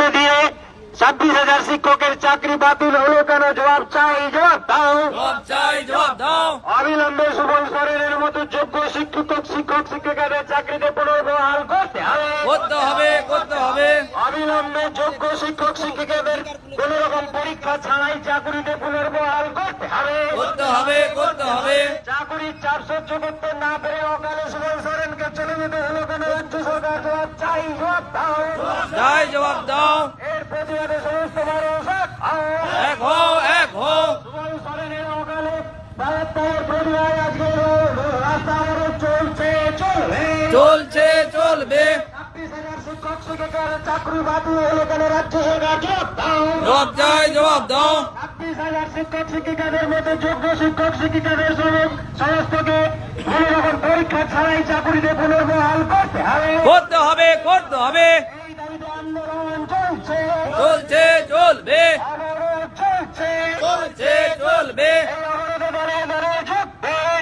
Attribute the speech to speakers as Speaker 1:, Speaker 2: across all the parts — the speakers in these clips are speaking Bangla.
Speaker 1: মধ্যে দিয়ে ছাব্বিশ হাজার শিক্ষকের চাকরি বাতিল হলো কেন? জবাব চাই জবাব দাও। অবিলম্বে সুবল সরেনের মতো যোগ্য শিক্ষক শিক্ষক শিক্ষিকাদের চাকরিতে পুনর্বহাল করতে হবে। অবিলম্বে যোগ্য শিক্ষক শিক্ষিকাদের কোন রকম পরীক্ষা ছাড়াই চাকরিতে পুনর্বহাল করতে হবে।
Speaker 2: করতে হবে করতে হবে।
Speaker 1: চাকরির চাপ সহ্য করতে না পেরে অকালে সুবল সরেনকে চলে যেতে হলো সরকার জবাব দাও। সমস্ত এক হও।
Speaker 2: এক
Speaker 1: অবরোধ চলছে, চলবে।
Speaker 2: চলবে
Speaker 1: শিক্ষক জবাব দাও। হাজার শিক্ষক, শিক্ষিকাদের মতো যোগ্য শিক্ষক, শিক্ষিকাদের সম- সমস্তকে কোন রকম ছাড়াই চাকুরিতে পুনর্বহাল করতে হবে।
Speaker 2: করতে হবে করতে হবে।
Speaker 1: এই দাবিতে আন্দোলন চলছে।
Speaker 2: চলছে চলবে।
Speaker 1: চলছে।
Speaker 2: চলছে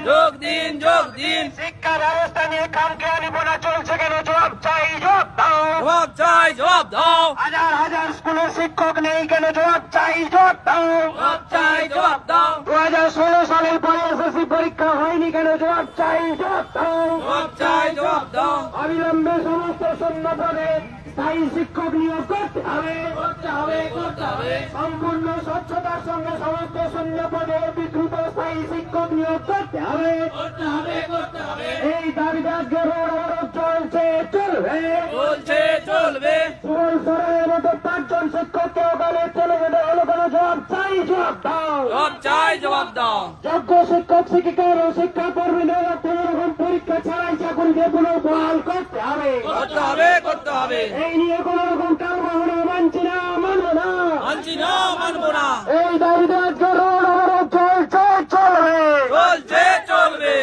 Speaker 1: যোগ দিন
Speaker 2: যোগ দিন।
Speaker 1: শিক্ষা ব্যবস্থা নিয়ে খামখেয়ালিপনা চলছে কেন? জবাব চাই জবাব
Speaker 2: জবাব চাই জবাব দাও।
Speaker 1: হাজার হাজার স্কুলের শিক্ষক নেই কেন? জবাব চাই জবাব দাও।
Speaker 2: জবাব চাই জবাব দাও।
Speaker 1: দু হাজার ষোলো সালের পরে এসএসসি পরীক্ষা হয়নি কেন? জবাব চাই জবাব দাও।
Speaker 2: জবাব চাই জবাব দাও।
Speaker 1: অবিলম্বে সমস্ত শূন্য পদে স্থায়ী শিক্ষক নিয়োগ করতে হবে।
Speaker 2: করতে হবে করতে হবে।
Speaker 1: সম্পূর্ণ স্বচ্ছতার সঙ্গে সমস্ত শূন্য পদে বিদ্যুৎ স্থায়ী শিক্ষক নিয়োগ করতে হবে।
Speaker 2: করতে হবে করতে হবে।
Speaker 1: এই দাবিতে আজকে রোড অবরোধ চলবে
Speaker 2: চলছে চলবে।
Speaker 1: সুবল সরের মতো পাঁচজন শিক্ষককে ওখানে চলে যেতে হলো কোনো জবাব চাই জবাব দাও।
Speaker 2: জবাব চাই জবাব দাও।
Speaker 1: যোগ্য শিক্ষক শিক্ষিকার ও শিক্ষা কর্মীদের কোন রকম পরীক্ষা ছাড়াই করতে হবে।
Speaker 2: করতে হবে করতে হবে।
Speaker 1: এই নিয়ে কোন রকম কালবাহনা মানছি না মানবো না।
Speaker 2: মানছি না মানবো না
Speaker 1: এই দাবিতে আজকে রোড অবরোধ চলছে চলবে
Speaker 2: চলছে চলবে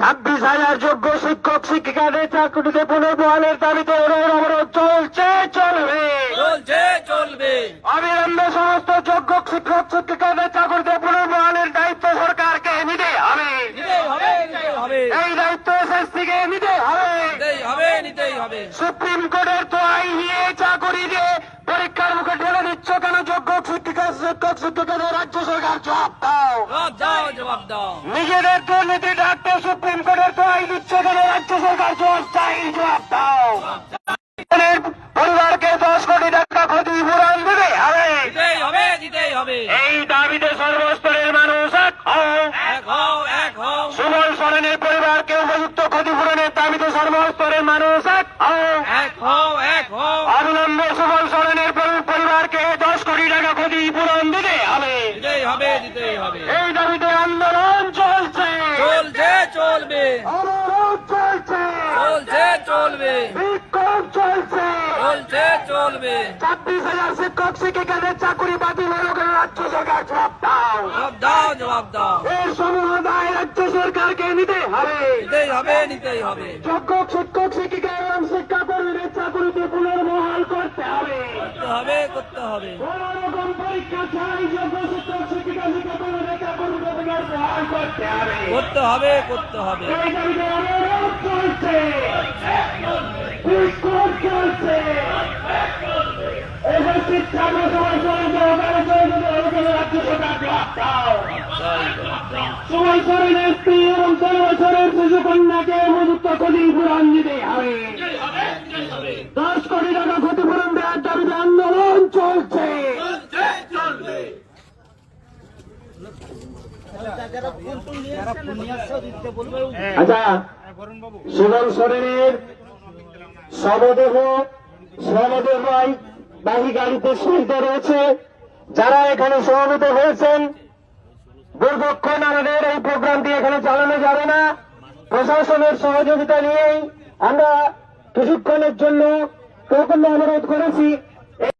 Speaker 1: ছাব্বিশ হাজার যোগ্য শিক্ষক শিক্ষিকাদের চাকরিতে পুনর্বহালের দাবিতে অবরোধ চলছে চলবে।
Speaker 2: চলছে চলবে।
Speaker 1: অবিলম্বে সমস্ত যোগ্য শিক্ষক শিক্ষিকাদের চাকরিতে পুনর্বহালের দায়িত্ব সরকারকে নিতে হবে। এই দায়িত্ব এসএসসিকে নিতে হবে। সুপ্রিম কোর্টের তো আইন নিয়ে চাকরি দিয়ে পরীক্ষার মুখে ঠেলে দিচ্ছ কেন যোগ্য শিক্ষিকা রাজ্য সরকার জবাব দাও।
Speaker 2: জবাব দাও
Speaker 1: নিজেদের দুর্নীতি ডাকতে সুপ্রিম কোর্টের তো আইন দিচ্ছ রাজ্য সরকার জবাব চাই জবাব দাও। পরিবারকে দশ কোটি টাকা ক্ষতিপূরণ দেবে হবে।
Speaker 2: হবে
Speaker 1: এই দাবিতে সর্বস্তরের মানুষ এক হও।
Speaker 2: এক হও
Speaker 1: সুবল সরেনের পরিবারকে উপযুক্ত ক্ষতিপূরণের দাবিতে সর্বস্তরের মানুষ এক হও।
Speaker 2: এক হও এক হও
Speaker 1: অবিলম্বে সুবল সরেনের পরি- পরিবারকে দশ কোটি টাকা ক্ষতিপূরণ দিতে হবে
Speaker 2: দিতেই হবে দিতেই হবে
Speaker 1: এই দাবিতে আন্দোলন চলছে
Speaker 2: চলছে চলবে
Speaker 1: অবরোধ চলছে
Speaker 2: চলছে চলবে
Speaker 1: বিক্ষোভ চলছে।
Speaker 2: চলছে চলবে।
Speaker 1: ছাব্বিশ হাজার শিক্ষক শিক্ষিকাদের চাকরি বাতিল হলো কেন রাজ্য সরকার। জবাব দাও।
Speaker 2: জবাব দাও জবাব দাও।
Speaker 1: এর সমূহ দায় রাজ্য সরকারকে নিতে হবে।
Speaker 2: নিতেই হবে নিতেই হবে।
Speaker 1: যোগ্য শিক্ষক শিক্ষিকা এবং শিক্ষা চাকরিতে পুনর্বহাল করতে হবে।
Speaker 2: করতে হবে করতে হবে।
Speaker 1: কোন রকম পরীক্ষা ছাড়াই যোগ্য শিক্ষক শিক্ষিকা শিক্ষা চাকরিতে পুনর্বহাল করতে হবে।
Speaker 2: করতে হবে করতে হবে।
Speaker 1: এই দাবিতে অবরোধ চলছে। সময় সরেনের স্ত্রী এবং ষোলো বছরের শিশু কন্যাকে উপযুক্ত ক্ষতিপূরণ দিতে হবে দশ কোটি টাকা ক্ষতিপূরণ দেওয়ার দাবিতে আন্দোলন চলছে আচ্ছা সুবল সরেনের শবদেহ শবদেহ বাহি গাড়িতে শহীদ রয়েছে। যারা এখানে সমবেত হয়েছেন দীর্ঘক্ষণ আমাদের এই প্রোগ্রামটি এখানে চালানো যাবে না। প্রশাসনের সহযোগিতা নিয়েই আমরা কিছুক্ষণের জন্য প্রকল্প অনুরোধ করেছি।